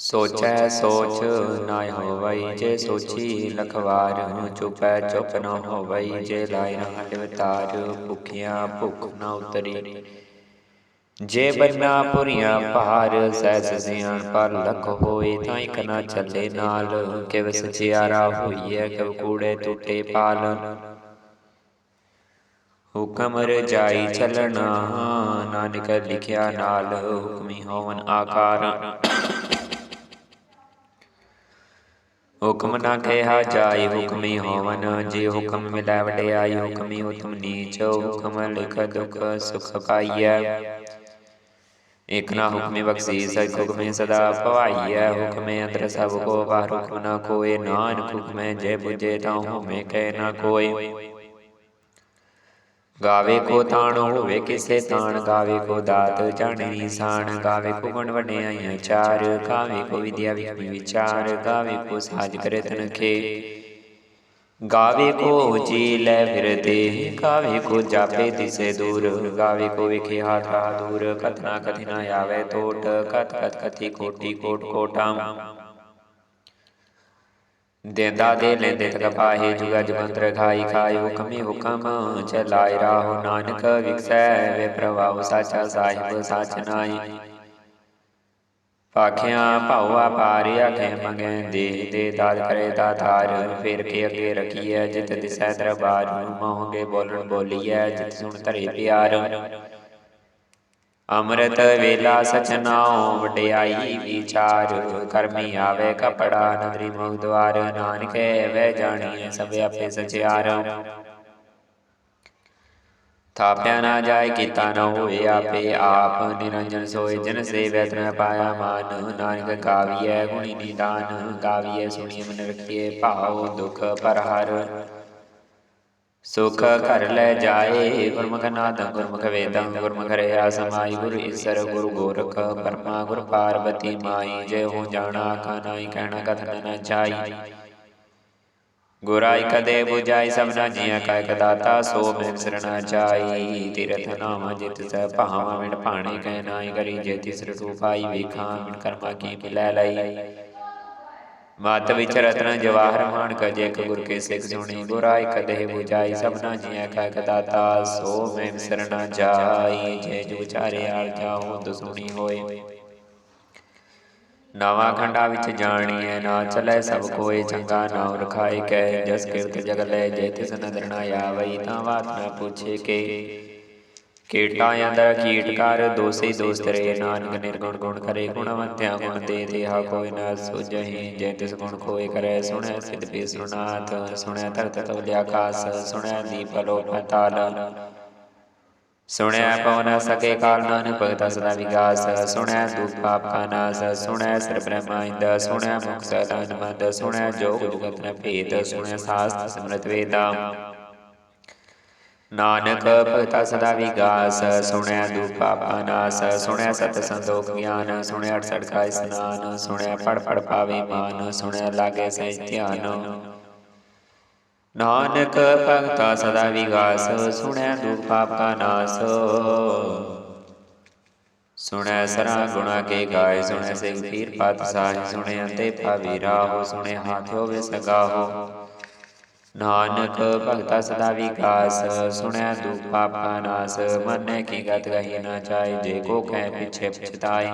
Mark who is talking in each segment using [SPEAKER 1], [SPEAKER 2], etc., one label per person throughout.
[SPEAKER 1] ਸੋਚੈ ਸੋਚ ਨਾ ਹੋਵਈ ਜੇ ਸੋਚੀ ਲਖਵਾਰ ਚੁਪੈ ਚੁਪ ਨ ਹੋਵਈ ਜੇ ਲਾਇ ਨਾ ਵਿਤਾਰ ਭੁਖਿਆ ਭੁਖ ਨ ਉਤਰੀ। ਜੇ ਬੰਨਾ ਪੁਰੀਆਂ ਭਾਰ ਸਹਿਜ ਸਿਆਣ ਪਰ ਲਖ ਹੋਏ ਤਾਂ ਇਕ ਨਾ ਚੱਲੇ ਨਾਲ। ਕਿਵ ਸਚਿਆਰਾ ਹੋਈਐ, ਕਿਵ ਕੂੜੇ ਟੁੱਟੇ ਪਾਲ। ਹੁਕਮ ਰਜਾਈ ਚੱਲਣਾ, ਨਾਨਕ ਲਿਖਿਆ ਨਾਲ, ਹੁਕਮੀ ਹੋਵਨ ਆਕਾਰ। ਹੁਕਮ ਨਾ ਕਹਿਆ ਜਾਈ ਹੁਕਮੀ ਹੋਵਨ, ਜੇ ਹੁਕਮ ਮਿਲੈ ਵਡਿਆਈ, ਹੁਕਮੀ ਉਤਮ ਨੀਚ, ਹੁਕਮ ਲਿਖ ਦੁਖ ਸੁਖ ਪਾਈਐ। ਇਕ ਨਾ ਹੁਕਮੇ ਬਖਸ਼ੀਸ ਇਕ ਹੁਕਮੇ ਸਦਾ ਭਵਾਈਐ। ਹੁਕਮੇ ਅੰਦਰ ਸਭ ਕੋ ਬਾਹਰ ਹੁਕਮ ਨਾ ਕੋਏ ਨਾਨਕ ਹੁਕਮੇ ਜੇ 부ਜੇ ਤਾਂ ਹੁਮੇ ਕਹਿ ਨਾ ਕੋਏ ਗਾਵੇ ਕੋ ਤਾਣ ਹੋਵੇ ਕਿਸੇ ਤਾਣ ਗਾਵੇ ਕੋ ਦਾਤ ਜਾਣੇ ਨਿਸ਼ਾਨ ਗਾਵੇ ਕੋ ਗੁਣ ਵਡਿਆਈਆਂ ਚਾਰ ਗਾਵੇ ਕੋ ਵਿਦਿਆ ਵਿਖੀ ਵਿਚਾਰ ਗਾਵੇ ਕੋ ਸਾਜ ਕਰੇ ਤਨਖੇ ਗਾਵੇ ਕੋ ਜੀ ਲੈ ਫਿਰਦੇ ਗਾਵੇ ਕੋ ਜਾਪੇ ਦਿਸੇ ਦੂਰ ਗਾਵੇ ਕੋ ਵਿਖੇ ਹਾਥਾ ਦੂਰ ਕਤਨਾ ਕਥਿਨਾ ਆਵੇ ਟੋਟ ਕਤ ਕਤ ਕਥੀ ਕੋਟੀ ਕੋਟ ਕੋਟਾਮ ਦੇਂਦਾ ਦੇ ਲੈਂਦੇ ਤਕ ਪਾਹੇ ਜੁਗਾ ਜੁਗੰਤਰ ਖਾਈ ਖਾਈ ਹੁਕਮੀ ਹੁਕਮ ਚਲਾਇ ਰਾਹੋ ਨਾਨਕ ਵਿਖਸੈ, ਵੇ ਪ੍ਰਭਾਵ ਸਾਚਾ ਸਾਹਿਬ ਸਾਚ ਨਾਈ ਪਾਖਿਆਂ ਭਾਉਆ ਪਾਰਿ ਆਖੇ ਮੰਗੇ ਦੇ ਦੇ ਦਾਲ ਕਰੇ ਦਾਤਾਰ ਫਿਰ ਕੇ ਅਗੇ ਰਖੀਐ, ਜਿਤ ਦਿਸੈ ਦਰਬਾਰ ਮੋਹਗੇ ਬੋਲਣ ਬੋਲੀਐ, ਜਿਤ ਸੁਣ ਧਰੇ ਪਿਆਰ। ਅੰਮ੍ਰਿਤ ਵੇਲਾ ਸਚਨਾਉ ਵਡਿਆਈ ਵਿਚਾਰ, ਕਰਮੀ ਆਵੇ ਕਪੜਾ ਨਦਰੀ ਮੁਖ ਦਵਾਰ ਨਾਨਕੇ ਵੈ ਜਾਣੀਐ, ਸਭ ਆਪੇ ਸਚਿਆਰ ਥਾਪਿਆ ਨਾ ਜਾਏ, ਕੀਤਾ ਨ ਹੋਏ ਆਪੇ ਆਪ, ਨਿਰੰਜਨ ਸੋਏ ਜਨ ਸੇਵੈ ਤਨ ਪਾਇਆ ਮਾਨ, ਨਾਨਕ ਗਾਵੀਐ ਗੁਣੀ ਨਿਦਾਨ ਗਾਵੀਐ ਸੁਣੀਏ ਮਨ ਰਖੀਏ ਭਾਉ ਦੁਖ ਪਰ ਹਰ ਸੁਖ ਘਰ ਲੈ ਜਾਏ, ਗੁਰਮੁਖ ਨਾਦ, ਗੁਰਮੁਖ ਵੇਦੰ, ਗੁਰਮੁਖ ਰਿਆ ਸਮਾਈ, ਗੁਰ ਈਸਰ, ਗੁਰ ਗੋਰਖ, ਪਰਮਾ ਗੁਰ ਪਾਰਬਤੀ ਮਾਈ, ਜੇ ਹੋ ਜਾਣਾ, ਆਖਾ ਨਾਹੀ, ਕਹਿਣਾ, ਕਥਨ ਨ ਚਾਈ ਗੁਰਾਈ ਕਦੇ 부ਜਾਈ ਸਭਨਾ ਜੀਆਂ ਕਾ ਇਕ ਦਾਤਾ ਸੋ ਮੈਂ ਸਰਣਾ ਚਾਈ ਤੀਰਥ ਨਾਮ ਜਿਤ ਸੈ ਭਾਵਾਂ ਮਿਣ ਭਾਣੇ ਕਹਿ ਨਾਹੀ ਕਰੀ, ਜੇ ਤਿਸ ਰੂਪਾਈ ਵੇਖਾਂ ਮਿਣ ਕਰਮਾ ਕੀ ਮਿਲੈ ਲਈ। ਮਤ ਵਿੱਚ ਰਤਨ ਜਵਾਹਰ ਮਾਨਕ ਜੇ ਗੁਰ ਕੇ ਸਿੱਖ ਸੁਣੀ ਗੁਰਾਈ ਕਦੇ 부ਜਾਈ ਸਭਨਾ ਜੀਆਂ ਕਾ ਇਕ ਦਾਤਾ ਸੋ ਮੈਂ ਸਰਣਾ ਜਾਈ ਜੇ ਜੋ ਚਾਰੇ ਆਲ ਜਾਉ ਦੁਸੁਣੀ ਹੋਏ। ਨਵਾਂ ਖੰਡਾ ਵਿੱਚ ਜਾਣੀਐ ਨਾ ਚਲੇ ਸਭ ਕੋਏ ਚੰਗਾ ਨਾਮ ਰਖਾਏ ਕੈ ਜਸ ਕਿਰਤ ਜਗ ਲੈ ਜੇ ਤਿਸ ਨਦਰ ਨਾ ਆਵਈ ਤਾਂ ਬਾਤ ਨਾ ਪੁੱਛੇ ਕੇ। ਕੀਟਾਂ ਅੰਦਰ ਕੀਟ ਕਰ ਦੋਸੀ ਦੋਸਤ ਰੇ ਨਾਨਕ ਨਿਰਗੁਣ ਗੁਣ ਕਰੇ ਗੁਣਵੰਤਿਆ ਗੁਣ ਦੇ ਦੇਹਾ ਕੋਈ ਨਾ ਸੁਜਹੀ ਜੇ ਤਿਸ ਗੁਣ ਖੋਏ ਕਰੇ ਸੁਣੈ ਸਿਧ ਪੀ ਸੁਨਾਥ ਸੁਣੈ ਤਰਤ ਤਵਲਿ ਆਕਾਸ ਸੁਣੈ ਦੀਪ ਲੋ ਪਤਾਲ ਸੁਣਿਆ ਪਉ ਨ ਸਕੇ ਕਾਲ ਨਾਨਕ ਭਗਤਾ ਸਦਾ ਵਿਗਾਸ ਸੁਣਿਆ ਦੁਖ ਪਾਪ ਕਾ ਨਾਸ ਸੁਣਿਆ ਸਰ ਬ੍ਰਹਮਾ ਇੰਦ ਸੁਣਿਆ ਮੁਖ ਸਦਾਨ ਮੰਦ ਸੁਣਿਆ ਜੋਗ ਜੁਗਤ ਨ ਭੇਦ ਸੁਣਿਆ ਸਾਸਤ ਸਿਮਰਤ ਵੇਦਾਂ। ਨਾਨਕ ਭਗਤਾ ਸਦਾ ਵਿਗਾਸ, ਸੁਣਿਆ ਦੁਖ ਪਾਪ ਨਾਸ, ਸੁਣਿਆ ਸਤ ਸੰਤੋਖ ਗਿਆਨ, ਸੁਣਿਆ ਅਠਸਠ ਕਾ ਇਸਨਾਨ, ਸੁਣਿਆ ਪੜ ਪੜ ਪਾਵੇ ਮਾਨ, ਸੁਣਿਆ ਲਾਗੇ ਸਹਿ ਧਿਆਨ। ਨਾਨਕ ਭਗਤਾ ਸਦਾ ਵਿਗਾਸ, ਸੁਣਿਆ ਦੁਖ ਪਾਪ ਨਾਸ। ਸੁਣੈ ਸਰਾ ਗੁਣਾ ਕੇ ਗਾਏ ਸੁਣੈ ਸਿੰਘ ਪੀਰ ਪਤ ਸਾਹਿ ਸੁਣੈ ਅੰਤੇ ਭਾਵੀ ਰਾਹੋ ਸੁਣੈ ਹਾਥਿਓ ਵੇ ਸਗਾਹੋ। ਨਾਨਕ ਭਗਤਾ ਸਦਾ ਵਿਗਾਸ ਸੁਣੈ ਦੁਖ ਪਾਪ ਨਾਸ, ਮਨੈ ਕੀ ਗਤ ਗਹੀ ਨਾ ਚਾਹੇ, ਜੇ ਕੋ ਕਹਿ ਪਿਛੇ ਪਛਤਾਈ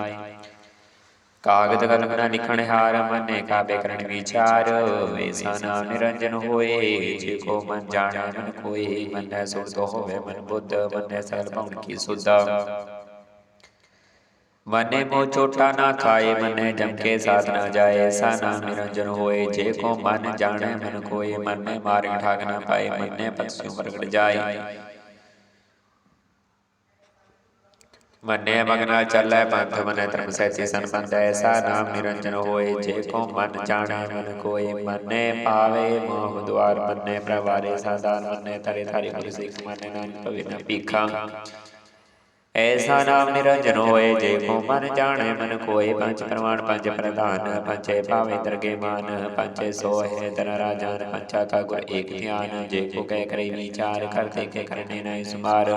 [SPEAKER 1] ਕਾਗਦ ਕਲਮ ਨਾ ਲਿਖਣ ਹਾਰ, ਮਨੇ ਕਾਬੇ ਕਰਨ ਵਿਚਾਰ। ਵੇਸਾ ਨਾਮ ਨਿਰੰਜਨ ਹੋਏ, ਜੇ ਕੋ ਮਨ ਜਾਣੈ ਮਨ ਕੋਏ ਮਨੈ ਸੁਰਤ ਹੋਵੇ ਮਨ ਬੁੱਧ, ਮਨੈ ਸਗਲ ਕੀ ਸੁਧਾ। ਮਨੇ ਮੋ ਚੋਟਾ ਨਾ ਖਾਏ ਮਨੇ ਜਮ ਕੇ ਸਾਥ ਨਾ ਜਾਏ ਸਾ ਨਾਮ ਨਿਰੰਜਨ ਹੋਏ ਜੇ ਕੋ ਮਨ ਜਾਣੈ ਮਨ ਕੋਏ ਮਨੇ ਮਾਰਗ ਠਾਕ ਨਾ ਪਾਏ ਮਨੇ ਪਤਸਿਉ ਪ੍ਰਗਟ ਜਾਏ ਮੰਨੇ ਮਗਨਾ ਚੱਲੈ ਪੰਥ ਮਨੈ ਧਰਮ ਸੈਚੇ ਸੰਬੰਧ ਐਸਾ ਨਾਮ ਨਿਰੰਜਨ ਹੋਏ ਜੇ ਕੋ ਮਨ ਜਾਣੈ ਮਨ ਕੋਏ ਮੰਨੇ ਪਾਵੇ ਮੋਹ ਦੁਆਰ ਮੰਨੇ ਪ੍ਰਵਾਰੇ ਸਾਧਾਨ ਮੰਨੇ ਤਰੇ ਥਾਰੀ ਗੁਰ ਸਿੱਖ ਮੰਨੇ ਨਾਨਕ ਭਵੇ ਨ ਭੀਖਾ ਐਸਾ ਨਾਮ ਨਿਰੰਜਨ ਹੋਏ ਜੇ ਕੋ ਮਨ ਜਾਣੈ ਮਨ ਕੋਏ ਪੰਜ ਪ੍ਰਮਾਣ ਪੰਜ ਪ੍ਰਧਾਨ ਪੰਚੇ ਭਾਵੇ ਦਰਗੇ ਮਾਨ ਪੰਚੇ ਸੋਹੇ ਦਰ ਰਾਜਾਨ ਪੰਚਾ ਕਾ ਗੁਰ ਏਕ ਧਿਆਨ ਜੇ ਕੋ ਕਹਿ ਕਰੇ ਵਿਚਾਰ ਕਰਤੇ ਕੇ ਕਰਨੇ ਨਹੀਂ ਸੁਮਾਰ।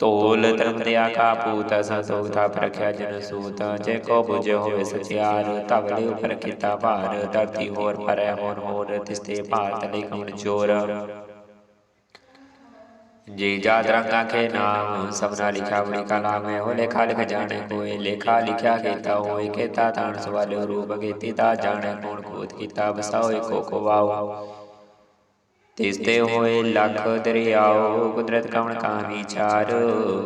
[SPEAKER 1] ਤੋਲ ਧਰਮ ਦਿਆ ਕਾ ਪੂਤ ਸੰਤੋਖ ਥਾਪ ਰਖਿਆ ਜਨ ਸੂਤ ਜੇ ਕੋ ਬੁਝੇ ਹੋਵੇ ਸਚਿਆਰ ਤਵਲੇ ਉਪਰ ਕੀਤਾ ਭਾਰ ਧਰਤੀ ਹੋਰ ਪਰੈ ਹੋਰ ਹੋਰ ਤਿਸਤੇ ਭਾਰਤ ਲਈ ਕਉਣ ਚੋਰ। ਜੀ ਜਾਤ ਰੰਗਾ ਕੇ ਨਾਮ ਸਭਨਾ ਲਿਖਾ ਬੜੀ ਕਲਾ ਮੈਂ ਹੋ ਲੇਖਾ ਲਿਖ ਜਾਣੇ ਕੋਏ ਲੇਖਾ ਲਿਖਿਆ ਕੀਤਾ ਹੋਏ ਕੀਤਾ ਤਾਣ ਸਵਾਲਿਓ ਰੂਪ ਕੀਤੀ ਤਾ ਜਾਣੇ ਕੋਣ ਕੋਤ ਕੀਤਾ ਬਸਾਓ ਕੋ ਵਾਓ। ਤਿਸਤੇ ਹੋਏ ਲੱਖ ਦਰਿਆਓ, ਕੁਦਰਤ ਕਵਣ ਕਾ ਵਿਚਾਰ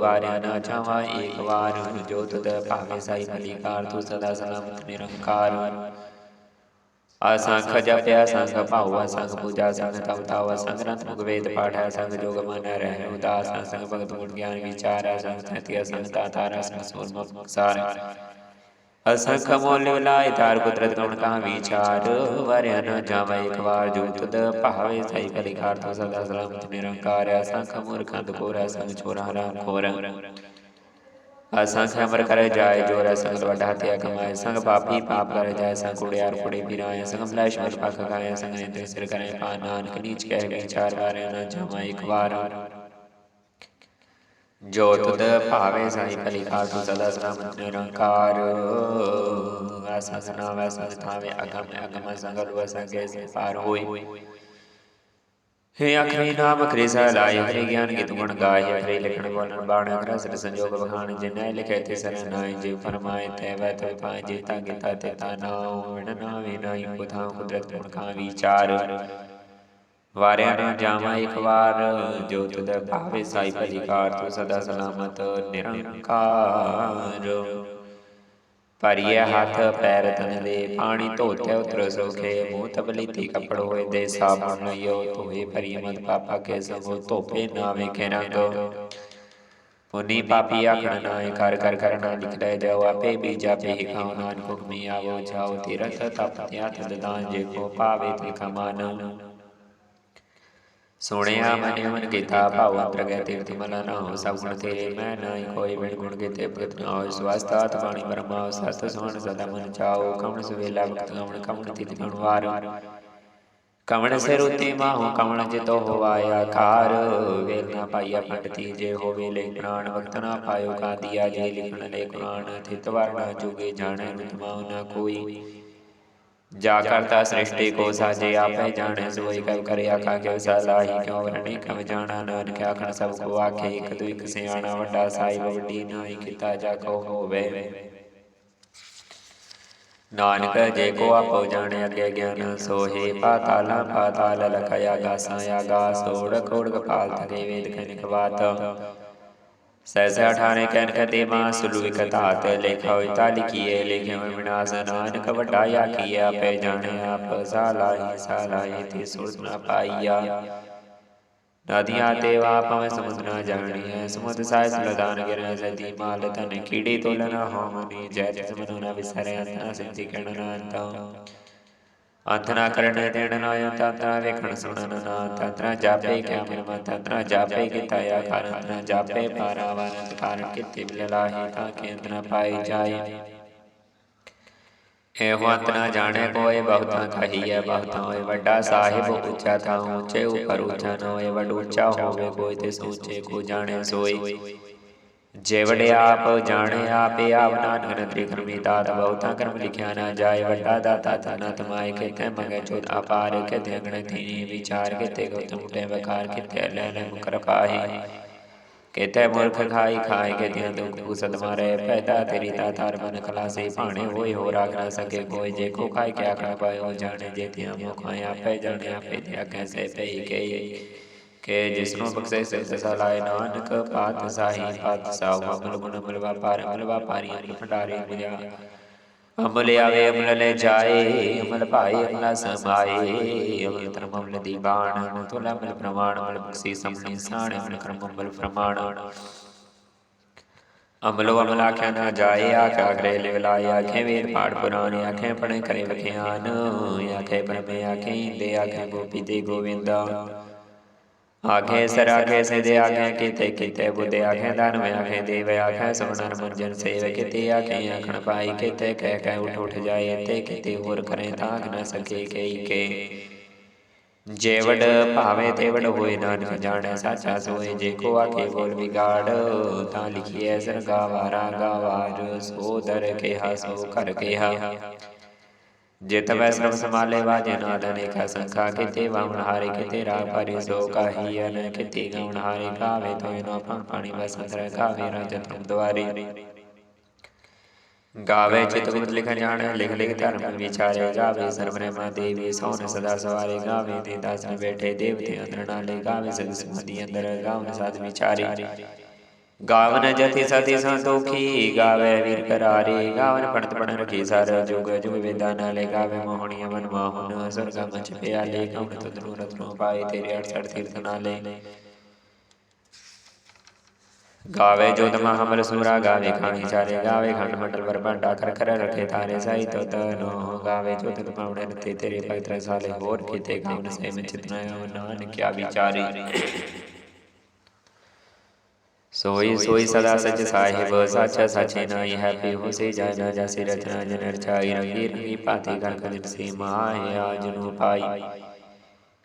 [SPEAKER 1] ਵਾਰਿਆ ਨਾ ਚਾਵਾ ਏਕ ਵਾਰ ਜੋ ਤੁਧ ਭਾਵੇ ਸਾਈ ਭਲੀ ਤੂੰ ਸਦਾ ਸਲਾਮਤ ਨਿਰੰਕਾਰ। ਅਸੰਖ ਜਪਿਆ ਸੰਖ ਭਾਉ ਅਸੰਖ ਪੂਜਾ ਸੰਖ ਤਪਤਾਵ ਸੰਖ ਗ੍ਰੰਥ ਮੁਖ ਵੇਦ ਪਾਠ ਸੰਖ ਜੋਗ ਮਨ ਰਹਿ ਉਦਾਸ ਸੰਖ ਭਗਤ ਗੁਣ ਗਿਆਨ ਵਿਚਾਰ ਸੰਖ ਤ੍ਰਿਤਿ ਸੰਖ ਦਾਤਾਰ ਸੰਖ ਸੂਰਮ ਸਾਰ ਅਸੰਖ ਮੋਲ ਲਾਇ ਤਾਰ ਕੁਦਰਤ ਗੁਣ ਕਾ ਵਿਚਾਰ ਵਰਿਆ ਨ ਜਾਵੇ ਇੱਕ ਵਾਰ ਜੋ ਭਾਵੇ ਸਈ ਭਲੀ ਕਾਰ ਸਦਾ ਸਲਾਮਤ ਨਿਰੰਕਾਰ ਅਸੰਖ ਮੂਰਖੰਦ ਕੋਰ ਅਸੰਖ ਛੋਰਾ ਹਰਾਮ ਖੋਰ ਅਸੰਖ ਅਮਰ ਕਰੇ ਜਾਏ, ਜੋਰ ਸੰਗ ਵੱਡਾ ਹਤਿਆ ਕਮਾਏ ਸੰਗ ਪਾਪੀ ਪਾਪ ਕਰੇ ਜਾਏ, ਸੰਗ ਕੁੜਿਆਰ ਕੁੜੇ ਬਿਰਾਏ ਸੰਗ ਮਲੈਸ਼ ਮਰ ਪਖ ਗਾਏ, ਸੰਗ ਇੰਦਰ ਸਿਰ ਕਰੇ ਪਾ, ਨਾਨਕ ਨੀਚ ਕਹਿ ਵਿਚਾਰ ਵਾਰੇ ਨ ਜਾਵਾ ਇੱਕ ਵਾਰ। ਜੋ ਤੁਧ ਭਾਵੇ ਸਾਈ ਭਲੀ ਕਾਰ ਤੂੰ ਸਦਾ ਸਲਾਮਤ ਨਿਰੰਕਾਰ। ਐਸਾ ਸਨਾ ਵੈਸਾ ਥਾਵੇ, ਅਗਮ ਅਗਮ ਸੰਗ ਰੁਆ, ਸੰਗੇ ਸੇ ਪਾਰ ਹੋਏ। ਹੇ ਅਖਰੀ ਨਾਮ ਅਖਰੀ ਸਲਾਈ ਹਰੀ ਗਿਆਨ ਕੀ ਗੁਣ ਗਾਏ ਅਖਰੀ ਲਿਖਣ ਬੋਲਣ ਬਾਣ ਰਸ ਸੰਜੋਗ ਬਖਾਣ ਜਿਨੈ ਲਿਖੇ ਤੇ ਸਰਨਾਈ ਜੀ ਫਰਮਾਏ ਤੇ ਵੈ ਤੇ ਪਾਏ, ਜੀ ਤਾ ਕੀਤਾ ਤੇ ਤਾ ਨਾਉ ਵਿਣ ਨਾ ਵੀ ਨਾਈ ਕੁਥਾ ਕੁਦਰਤ ਗੁਣ ਕਾ ਵਿਚਾਰ। ਵਾਰਿਆ ਨੂੰ ਜਾਵਾਂ ਇੱਕ ਵਾਰ ਜੋ ਤੁਧ ਭਾਵੇ ਸਾਈ ਭਲੀ ਕਾਰ, ਤੂੰ ਸਦਾ ਸਲਾਮਤ ਨਿਰੰਕਾਰ। ਪਰਿਏ ਹੱਥ ਪੈਰ ਤਨ ਦੇ ਪਾਣੀ ਧੋਤੇ ਉਤਰ ਸੁਖੇ ਮੂੰਹ ਤਬਲੀਤੀ ਕਪੜ ਹੋਏ ਦੇ ਸਾਬਣ ਲਿਓ ਧੋਏ ਪਰੀ ਮਤ ਪਾਪਾ ਕੇ ਸੰਗੋ ਧੋਪੇ ਨਾ ਵੇਖੇ ਰੰਗ। ਪੁਨੀ ਪਾਪੀ ਆਖਣ ਨਾਏ ਕਰ ਕਰ ਕਰਨਾ ਲਿਖਦਾ ਜਾਓ ਆਪੇ ਬੀਜਾ ਪੇ ਖਾਉ ਨਾਨਕ ਹੁਕਮੀ ਆਵੋ ਜਾਓ ਤੀਰਥ ਤਪ ਤਿਆਤ ਦਦਾਨ ਜੇ ਕੋ ਪਾਵੇ ਤਿਲ ਕਮਾਨ। ਸੋਹਣਿਆ ਮਨਿ ਮਨ ਕੀਤਾ ਭਾਉ ਅੰਤਰ ਗਏ ਤੀਰਥ ਮਲ ਨਾ ਹੋ ਸਭ ਗੁਣ ਤੇਰੇ ਮੈਂ ਨਾਹੀ ਕੋਈ ਬਿਨ ਗੁਣ ਕੀਤੇ ਭਗਤ ਨਾ ਹੋਇ ਸਵਸਤਾਤ ਬਾਣੀ ਬਰਮਾ ਸਤ ਸੋਹਣ ਸਦਾ ਮਨ ਚਾਓ ਕਮਣ ਸੁਵੇਲਾ ਭਗਤ ਕਮਣ ਕਮਣ ਤਿਤ ਵਾਰ। ਕਮਣ ਸੇ ਰੁਤੀ ਮਾਹੂ ਕਮਣ ਜਿਤੋ ਹੋਵਾਇਆ ਕਾਰ ਵੇਲ ਨਾ ਪਾਈਆ ਪੰਡਤੀ ਜੇ ਹੋਵੇ ਲੈ ਪ੍ਰਾਣ ਵਕਤ ਨਾ ਪਾਇਓ ਕਾਦੀਆ ਜੇ ਲਿਖਣ ਲੈ ਕੁਰਾਨ ਥਿਤ ਵਰਣਾ ਜੁਗੇ ਜਾਣੈ ਰੁਤਮਾ ਨਾ ਕੋਈ ਜਾ ਕਰਤਾ ਸ੍ਰਿਸ਼ਟੀ ਕੋ ਸਾਜੇ ਆਪੇ ਜਾਣੇ ਸੋਈ ਕਬ ਕਰਿਆ ਕਾ ਕਿਉ ਸਲਾਹੀ ਕਿਉ ਵਰਣੀ ਕਬ ਜਾਣਾ ਨਾਨਕ ਆਖਣ ਸਭ ਕੋ ਆਖੇ ਇਕ ਦੂ ਇਕ ਸਿਆਣਾ ਵੱਡਾ ਸਾਹਿਬ ਵੱਡੀ ਨਾਹੀ ਕੀਤਾ ਜਾ ਕੋ ਹੋਵੇ। ਨਾਨਕ ਜੇ ਕੋ ਆਪੋ ਜਾਣੇ ਅੱਗੇ ਗਿਆਨ ਸੋਹੇ ਪਾਤਾਲਾ ਪਾਤਾਲ ਲਖਿਆ ਗਾਸਾਂ ਆਗਾਸ ਓੜਕ ਓੜਕ ਪਾਲ ਤਕੇ ਵੇਦ ਕਨਿਕ ਬਾਤ ਸਹਿਸਾ ਅਠਾਰੇ ਕਹਿਨ ਕਤੇ ਮਾ ਸੁਲੂ ਇਕ ਧਾਤ ਲੇਖਾ ਹੋਇ ਤਾ ਲਿਖੀਏ, ਲਿਖਿਆ ਹੋਇ ਵਿਨਾਸ਼ ਨਾਨਕ ਵੱਡਾ ਆਖੀਏ ਆਪੇ ਜਾਣੇ ਆਪ, ਸਾਲਾਹੀ ਸਾਲਾਹੀ ਤੇ ਸੁਰਤ ਨਾ ਪਾਈਆ। ਨਦੀਆਂ ਤੇ ਵਾ ਪਵੇਂ ਸਮੁੰਦ ਨਾ ਜਾਣੀਐ ਸਮੁੰਦ ਸਾਇ ਸੁਲਦਾਨ ਗਿਰੈ ਸਦੀ ਮਾਲ ਤਨ ਕੀੜੀ ਤੋਲ ਨਾ ਹੋਮਨੀ ਜੈ ਜਿਸ ਮਨੁ ਨਾ ਵਿਸਰੈ, ਅੰਤ ਸਿੱਧੀ ਕਹਿਣ ਨਾ ਅੰਤ ਦੇਣ ਨਾ ਤੰਤਰਾ ਵੇਖਣ ਸੁਣਨ ਨਾ। ਤੰਤਰਾ ਜਾਪੇ ਕਿਆ ਮਨ ਮਨ ਜਾਪੇ ਕੀਤਾ ਆ ਕਾਰਨ ਨਾ ਜਾਪੇ ਪਾਰਾਵਰਤ ਕਾਰਨ ਕਿਤੇ ਬਿਲਲਾਹੀ ਤਾਂ ਕੇ ਪਾਈ ਜਾਏ। ਇਹੋ ਅੰਤ ਨਾ ਜਾਣੇ ਕੋਏ, ਬਹੁਤਾ ਕਹੀਐ ਬਹੁਤਾ ਹੋਏ। ਵੱਡਾ ਸਾਹਿਬ ਉੱਚਾ ਥਾਂ ਉੱਚੇ ਉਪਰ ਉੱਚਾ ਨਾ ਹੋਏ। ਵੱਡ ਉੱਚਾ ਹੋਵੇ ਕੋਈ ਤੇ ਸੋਚੇ ਕੋ ਜਾਣੇ ਸੋਈ ਜੇ ਵੜੇ ਆਪ, ਜਾਣੇ ਆਪੇ ਆਪ ਨਾਨਕ ਨਤਰੀ ਕਰਮੀ ਦਾਤ ਬਹੁਤਾ ਕਰਮ ਲਿਖਿਆ ਨਾ ਜਾਏ, ਵੱਡਾ ਦਾਤਾ ਤਨਾ ਤਮਾਏ ਕਿਤੇ ਮੰਗੇ ਚੋਦ ਅਪਾਰ ਕਿਤੇ ਅਗਣ ਥੀਨੀ ਵਿਚਾਰ ਕਿਤੇ ਗੌਤਮ ਟੇ ਵਕਾਰ ਕਿਤੇ, ਲੈ ਲੈ ਮੁਕਰ ਪਾਹੀ। ਕਿਤੇ ਮੂਰਖ ਖਾਈ, ਖਾਏ ਕੇ ਦਿਆਂ ਦੁਖ ਕੁਸਦ ਮਾਰੇ, ਪੈਦਾ ਤੇਰੀ ਦਾਤਾਰ ਮਨ ਖਲਾਸੇ, ਭਾਣੇ ਹੋਏ ਹੋ ਰਾਗ ਨਾ ਸਕੇ ਕੋਈ, ਜੇ ਕੋ ਖਾਈ ਕਿਆ ਖਾ ਪਾਇਓ, ਜਾਣੇ ਜੇ ਤਿਆਂ ਮੁਖ ਆਇਆ ਪੈ ਜਾਣੇ ਆਪੇ ਦਿਆ ਕੈਸੇ ਪਈ ਗਈ ਕਿ ਜਿਸਨੂੰ ਬਖਸ਼ੇ ਸਿਰ ਸਲਾਏ ਨਾਨਕ, ਪਾਤ ਸਾਹੀ ਪਾਤ ਸਾਹੁ, ਅਮਲ ਗੁਣ, ਅਮਲ ਵਪਾਰ, ਅਮਲ ਵਪਾਰੀ ਅਮਲ ਭੰਡਾਰੇ ਮਿਲਿਆ ਅਮਲ ਆਵੇ, ਅਮਲ ਲੈ ਜਾਏ, ਅਮਲ ਭਾਏ, ਅਮਲ ਸਮਾਏ, ਅਮਲ ਧਰਮ, ਅਮਲ ਦੀਵਾਨ ਤੁਲ ਅਮਲ ਪ੍ਰਮਾਣ, ਅਮਲ ਬਖਸ਼ੀ ਸੰਪਨੀ ਸਾਣ, ਅਮਲ ਕਰਮ, ਅਮਲ ਪ੍ਰਮਾਣ ਅਮਲੋ ਅਮਲ ਆਖਿਆ ਨਾ ਜਾਏ, ਆਖਿਆ ਗ੍ਰਹਿ ਲਿਵ ਲਾਏ, ਆਖੇ ਵੇਦ ਪਾਠ ਪੁਰਾਣ, ਆਖੇ ਪੜੇ ਕਰੇ ਵਿਖਿਆਨ, ਆਖੇ ਪਰਮੇ ਆਖੇ ਇੰਦੇ, ਆਖੇ ਗੋਪੀ ਤੇ ਗੋਵਿੰਦਾ। ਆਖੇ ਸਰ ਆਖੇ ਸਿਦੇ ਆਖੇ ਕੀਤੇ ਕੀਤੇ ਬੁੱਧੇ ਆਖੇ ਧਰਮ ਆਖੇ ਦੇਵ ਆਖੇ ਸੋਨਰ ਮੰਜਨ ਸੇਵ ਕੀਤੇ ਆਖੇ ਆਖਣ ਪਾਈ ਕੀਤੇ ਕਹਿ ਕਹਿ ਉਠ ਉਠ ਜਾਏ ਤੇ ਕੀਤੇ ਹੋਰ ਕਰੇ ਤਾਗ ਨ ਸਕੇ ਕਈ ਕੇ ਜੇਵੜ ਭਾਵੇ ਤੇਵੜ ਹੋਏ ਨਾਨਕ ਜਾਣੈ ਸਾਚਾ ਸੋਏ ਜੇ ਕੋ ਆਖੇ ਬੋਲ ਵਿਗਾੜ ਤਾਂ ਲਿਖੀਐ ਵਾਰਾ ਗਾਵਾਰ ਸੋ ਦਰ ਕਿਹਾ ਸੋ ਕਰ ਕਿਹਾ ਜਿਤ ਵੈ ਸਰਬ ਸਮਾਲੇ ਵਾਜੇ ਨਾਦ ਅਨੇਕਾ ਸੰਖਾ ਕਿਤੇ ਵਾਮਣ ਹਾਰੇ ਕਿਤੇ ਰਾਗ ਪਰਿ ਸੋ ਕਾਹੀ ਅਨ ਕਿਤੇ ਗਵਣ ਹਾਰੇ ਗਾਵੇ ਤੋਇ ਨੋ ਪਣ ਪਾਣੀ ਵਸੰਤਰ ਗਾਵੇ ਰਾਜ ਤੁਮ ਦੁਆਰੀ। ਗਾਵੇ ਚਿਤ ਗੁਪਤ ਲਿਖ ਜਾਣੈ ਲਿਖ ਲਿਖ ਧਰਮ ਵਿਚਾਰੇ ਗਾਵੇ ਸਰਬ ਮਾ ਦੇਵੀ ਸੋਨ ਸਦਾ ਸਵਾਰੇ ਗਾਵੇ ਦੇ ਦਾਸ ਬੈਠੇ ਦੇਵਤੇ ਅੰਦਰ ਨਾਲੇ ਗਾਵੇ ਸਦ ਸਮਾਧੀ ਅੰਦਰ ਗਾਵਨ ਸਾਧ ਵਿਚਾਰੇ। ਗਾਵਨ ਜਤੀ ਸਤੀ ਸੰਤੋਖੀ, ਗਾਵੇ ਵੀਰ ਕਰਾਰੇ, ਗਾਵਨ ਪੜਤ ਪੜਨ ਰਖੀ ਸਰ, ਜੁਗ ਜੁਗ ਵੇਦਾਂ ਨਾਲੇ ਗਾਵੇ ਮੋਹਣੀ ਅਮਨ ਮਾਹੁਨ, ਸੁਰਗਾ ਮਚ ਪਿਆਲੇ ਗਾਵਨ ਤੁਧਰੂ ਰਤਨੋ ਪਾਏ ਤੇਰੇ 68 ਤੀਰਥ ਨਾਲੇ। ਗਾਵੇ ਜੋਤ ਮਹਾਮਲ ਸੂਰਾ, ਗਾਵੇ ਖਾਣੀ ਚਾਰੇ, ਗਾਵੇ ਖੰਡ ਮੰਡਲ ਵਰ ਭਾਂਡਾ ਕਰ ਕਰ ਰਖੇ ਤਾਰੇ ਸਾਈ ਤੋ ਤਨੋ ਗਾਵੇ ਜੋਤ ਕਮਾਉਣੇ ਰਤੇ ਤੇਰੇ ਭਗਤ ਰਸਾਲੇ ਹੋਰ ਕੀਤੇ ਗਾਵਨ ਸੇ ਮੈਂ ਚਿਤਨਾ ਨਾਨਕਿਆ ਵਿਚਾਰੀ। ਸੋਈ ਸੋਈ ਸਦਾ ਸਚ ਸਾਹਿਬ ਸਾਚਾ ਸਾਚੇ ਨਾਈ ਹੈ ਪੀ ਹੋ ਸੇ ਜੈ ਨਾ ਜੈਸੇ ਰਚਨਾ ਜਨ ਰਚਾਈ ਰੰਗੀ ਰੰਗੀ ਭਾਤੀ ਕਰ ਕਰ ਸੀ ਮਾਏ ਆਜ ਨੂੰ ਪਾਈ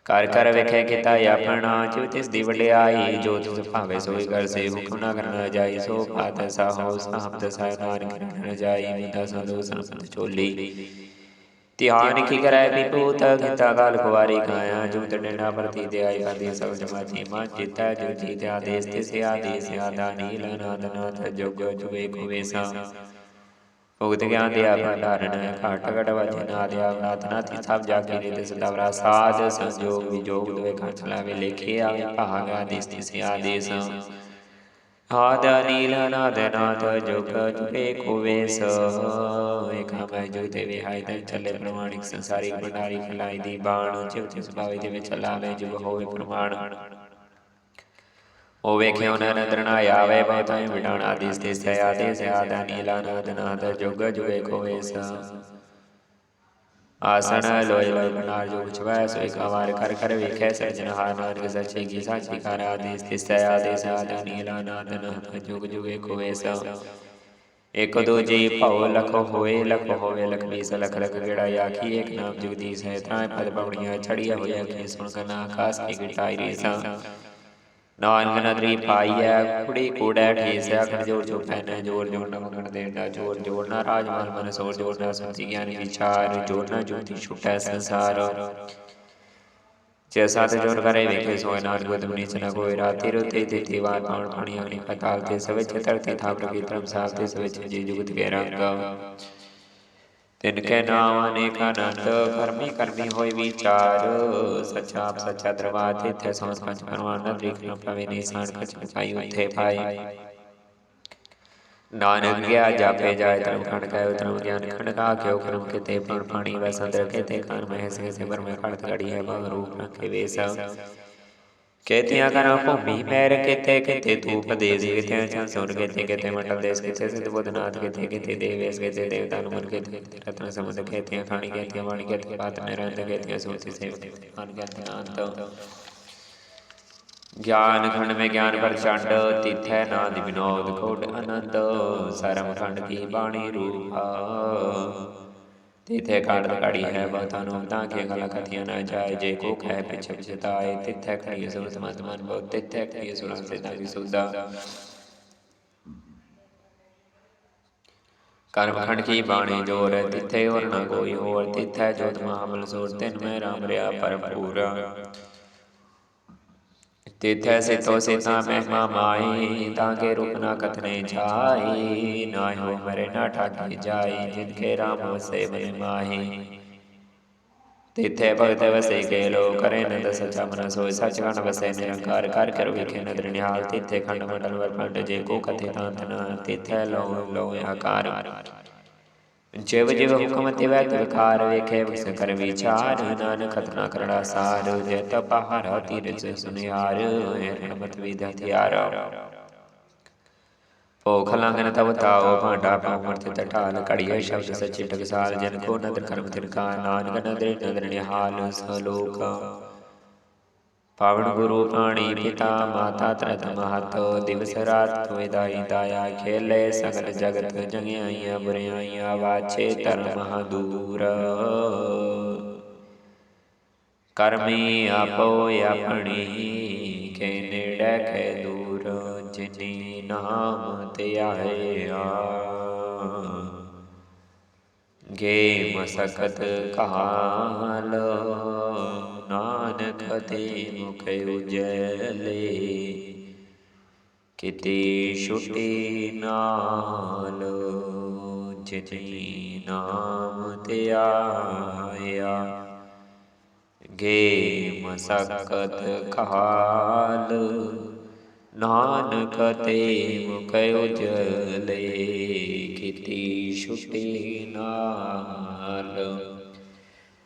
[SPEAKER 1] ਕਰ ਕਰ ਵੇਖੇ ਕੀਤਾ ਆਪਣਾ ਜਿਵ ਤਿਸ ਦੀ ਵਡਿਆਈ ਜੋ ਤਿਸ ਭਾਵੇ ਸੋਈ ਕਰ ਸੇ ਹੁਕਮ ਨਾ ਕਰਨਾ ਜਾਈ ਸੋ ਪਾਤ ਸਾਹੋ ਸਾਹਬਦ ਸਹਿ ਨਾਨਕ ਨ ਜਾਈ ਮਿਤਾ ਸੰਦੋ ਸੰਪਤ ਚੋਲੀ ਧਿਆਨ ਕੀ ਕਰੈ ਵਿਭੂਤ ਕੀਤਾ ਗਾਲ ਕੁਵਾਰੀ ਖਾਇਆ ਜੋ ਤੜਨਾ ਪ੍ਰਤੀ ਦੇ ਆਈ ਆਦੀ ਸਭ ਜਮਾਤੀ ਮਾ ਚਿਤਾ ਜੋ ਜੀਤ ਆਦੇਸ ਤੇ ਸੇ ਆਦੇਸ ਆਦਾ ਨੀਲ ਨਾਦ ਨਾਥ ਜੁਗ ਜੁਗੇ ਕੁਵੇਸਾ ਭੁਗਤ ਗਿਆਨ ਦੇ ਆਪਾ ਧਾਰਨ ਘਾਟ ਘਟ ਵਜੇ ਨਾਦ ਆਵਨਾਤ ਨਾਥੀ ਸਭ ਜਾ ਕੇ ਦੇ ਤਿਸ ਦਵਰਾ ਸਾਜ ਸੰਜੋਗ ਵਿਜੋਗ ਦੋਏ ਖਾਂ ਚਲਾਵੇ ਲੇਖੇ ਆਵੇ ਭਾਗ ਆਦੇਸ ਤੇ ਸੇ ਆਦੇਸ ਆਦ ਨੀਲ ਨਾਦ ਨਾਥ ਜੁਗ ਜੁਗੇ ਕੁਵੇਸ ਏਕਾ ਮੈਂ ਜੁਗ ਚੱਲੇ ਪ੍ਰਮਾਣਿਕ ਸੰਸਾਰਿਕ ਭੰਡਾਰੀ ਖਲਾਈ ਦੀ ਬਾਣ ਚਿਵ ਚਿਵ ਸੁਭਾਵੇ ਦੇ ਵਿੱਚ ਲਾਵੇ ਜੁਗ ਹੋਵੇ ਪ੍ਰਮਾਣ। ਉਹ ਵੇਖਿਓ ਨੰਦਰਣਾ ਆਵੇ ਬਹੁਤਾਈ ਵਿਡਾਣਾ ਦਿਸ ਤੇ ਸਿਆ ਦੇ ਸਿਆ ਦਾ ਨੀਲਾ ਨਾਦ ਜੁਗ ਜੁਗੇ ਕੋਵੇਸ ਆਸਣ ਲੋਇ ਲੋਇ ਬਨਾਰ ਜੋ ਵਿਚਵੈ ਸੋਇ ਕਵਾਰ ਕਰ ਕਰ ਵੇਖੈ ਸਰਜਨਹਾਰ ਨਾਨਕ ਸੱਚੇ ਕੀ ਸਾਚੀ ਕਰ ਆਦੇਸ ਤੇ ਸਿਆ ਦਾ ਨੀਲਾ ਨਾਦ ਨਾਦ ਜੁਗ ਜੁਗੇ ਕੋਵੇਸ ਇਕ ਦੂਜੀ ਭਉ ਲਖ ਹੋਏ ਲਖ ਹੋਵੇ ਲਖ ਬੀਸ ਲਖ ਲਖ ਗੇੜਾ ਆਖੀ ਇੱਕ ਨਾਮ ਜੁਗਦੀਸ਼ ਹੈ ਤਾਂ ਪਦ ਪਵਣੀਆਂ ਚੜੀਆਂ ਹੋਈਆਂ ਕੀ ਸੁਣ ਕਨਾ ਆਕਾਸ ਕੀ ਗਿਟਾਈ ਰੀਸਾ ਨਾਨਕ ਨਦਰੀ ਪਾਈਐ ਕੁੜੀ ਕੂੜੈ ਠੇਸਿਆ ਖਣ ਜੋਰ ਜੋ ਪੈਨੈ ਜੋਰ ਜੋਰ ਨ ਮੰਗਣ ਦੇਣਾ ਜੋਰ ਜੋਰ ਨ ਰਾਜਮਾਨ ਮਨ ਸੋਰ ਜੋਰ ਨ ਸੁਣਤੀ ਗਿਆਨ ਵਿਚਾਰ ਜੋਰ ਨ ਜੋਤੀ ਛੁਟੈ ਸੰਸਾਰ। ਜੈਸਾ ਤੇ ਜੋਰ ਕਰੇ ਵੇਖੇ ਸੋਇ ਨਾਨਕ ਗੁਤਮ ਨੀਚ ਨ ਕੋਈ ਰਾਤੀ ਰੁਤੇ ਤੇ ਤੀਵਾਰ ਪਾਉਣ ਪਾਣੀ ਅਗਨੀ ਪਤਾਲ ਤੇ ਸਵਿਚ ਧਰਤੀ ਥਾਪ ਰਗੀ ਧਰਮ ਸਾਹ ਤੇ ਸਵਿਚ ਜੀ ਜੁਗਤ ਕੇ ਰੰਗ ਤਿਨ ਕੈ ਨਾਮ ਅਨੇਕ ਅਨੰਤ ਕਰਮੀ ਕਰਮੀ ਹੋਇ ਵਿਚਾਰ। ਸੱਚਾ ਆਪ ਸੱਚਾ ਦਰਬਾਰ ਤਿਥੈ ਸੰਸ ਪੰਜ ਪਰਮਾਨ ਨ ਤ੍ਰਿਖ ਨ ਪਵੇ ਨਿਸਾਨ ਕਛ ਪਾਈ ਉਥੇ ਪਾਈ ਨਾਨਕ ਗਿਆ, ਜਾਪੇ ਜਾਏ, ਧਰਮ ਖੰਡ ਕੈ ਧਰਮ ਗਿਆਨ ਖੰਡ ਕਾ ਕਿਉ ਕਰਮ ਕਿਤੇ ਪਣ ਪਾਣੀ ਵੈ ਸੰਦਰ ਕਿਤੇ ਕਾਨ ਮਹਿ ਸੇ ਸੇ ਬਰ ਮੈਂ ਖੜਤ ਗੜੀ ਹੈ, ਭਵ ਰੂਪ ਰਖੇ ਵੇਸ ਕੇਤੀਆਂ ਕਰ ਭੂਮੀ ਮੈਰ ਕਿਤੇ ਕਿਤੇ ਧੂਪ ਦੇ ਦੇ, ਕਿਤੇ ਚੰਸੁਰ ਕਿਤੇ ਕਿਤੇ ਮੰਡਲ ਦੇਸ ਕਿਤੇ ਸਿੱਧ ਬੁੱਧਨਾਥ ਕਿਤੇ ਕਿਤੇ ਦੇਵੇਸ ਕਿਤੇ ਦੇਵਤਾ ਨੂੰ ਮਨ ਕਿਤੇ ਰਤਨ ਸਮੁੰਦ, ਕੇਤੀਆਂ ਖਾਣੀ, ਕੇਤੀਆਂ ਵਾਣੀ ਕਿਤੇ ਬਾਤ ਮੈਂ ਰਹਿੰਦੇ ਕੇਤੀਆਂ ਸੋਚੀ ਸੇ ਮਨ ਕਹਤੇ ਆਂਤ ਗਿਆਨ ਖੰਡ ਮੇ ਗਿਆਨ ਪ੍ਰਚੰਡ ਤਿਥੈ ਨਾਦ ਵਿਨੋਦ ਕੋਟ ਅਨੰਤ ਸਰਮ ਖੰਡ ਕੀ ਬਾਣੀ ਰੂਪਾ। तिथे काढ़ काढ़ी है बहुता नोमता के गला कथिया न जाय जे को कह पिछ पिछताए, तिथे खड़ी सुरत मत मन बहुत, तिथे खड़ी सुरत से दागी सुदा कर्म खंड की बाणी ज़ोर तिथे और न कोई और तिथे जोत महामल सोर, तिन में राम रहा पर ਤਿਥੈ ਸਿਤੋ ਸਿਤਾ ਮਹਿਮਾ ਮਾਈ ਤਾਂ ਕੇ ਰੂਪ ਨਾ ਕਥਨੇ ਜਾਈ ਨਾ ਹੋ ਮਰੇ ਨਾ ਠਾਕੀ ਜਾਈ ਜਿਨ ਕੇ ਰਾਮ ਵਸੇ ਮਨ ਮਾਹੀ। ਤਿਥੈ ਭਗਤ ਵਸੇ ਕੇ ਲੋ ਕਰੇ ਨੰਦ ਸਚਾ ਮਨ ਸੋਇ ਸਚ ਗਣ ਵਸੇ ਨਿਰੰਕਾਰ, ਕਰ ਕਰ ਵਿਖੇ ਨਦਰ ਨਿਹਾਲ ਤਿਥੈ ਖੰਡ ਮੰਡਲ ਵਰ ਖੰਡ ਜੇ ਕੋ ਕਥੇ ਤਾਂਤ ਨ ਤਿਥੈ ਲੋ ਲੋ ਆਕਾਰ। ਜਿਵ ਜਿਵ ਹੁਕਮ ਤਿਵੈ ਤਿਵਕਾਰ ਵੇਖੇ ਵਿਸ ਕਰ ਵਿਚਾਰ, ਨਾਨਕ ਖਤਨਾ ਕਰੜਾ ਸਾਰ, ਜਤ ਪਹਾਰਾ ਤੀਰਜ ਸੁਨਿਆਰ ਰਣਮਤ ਵਿਦ ਹਥਿਆਰ। ਭੋਖ ਲੰਗਨ ਤਬ ਤਾਓ ਭਾਂਡਾ ਪਾਮਰ ਤੇ ਢਾਲ ਕੜੀਏ ਸ਼ਬਦ ਸੱਚੇ ਟਕਸਾਲ, ਜਨ ਕੋ ਨਦਰ ਕਰਮ ਤਿਨਕਾ ਨਾਨਕ ਨਦਰੇ ਨਦਰ ਨਿਹਾਲ ਸਲੋਕ। ਪਾਵਨ ਗੁਰੂ ਪਾਣੀ ਪਿਤਾ ਮਾਤਾ ਤਰਤ ਮਹਤ ਦਿਵਸ ਰਾਤ ਤੋਇ ਦਾਈ ਦਾਇਆ ਖੇਲੇ ਸਗਲ ਜਗਤ ਜਗਿਆਈਆਂ ਬੁਰਿਆਈਆਂ ਵਾਛੇ ਧਰਮ ਦੂਰ। ਕਰਮੀ ਆਪੋ ਆਪਣੀ ਕੇ ਨੇੜੇ ਕੇ ਦੂਰ। ਜਿਨੀ ਨਾਮ ਧਿਆਇਆ ਗੇ ਮਸਕਤ ਕਾਲ ਨਾਨਕ ਤੇ ਮੁਖ ਉਜਲੇ। ਕਿਤੇ ਛੁਟੀ ਨਾਲ ਜਿਨੀ ਨਾਮ ਤੇ ਆਇਆ। ਗੇ ਮਸਕਤ ਕਾਲ ਨਾਨਕ ਤੇ ਮੁਖ ਉਜਲੇ। ਕਿਤੇ ਛੁਟੀ ਨਾਲ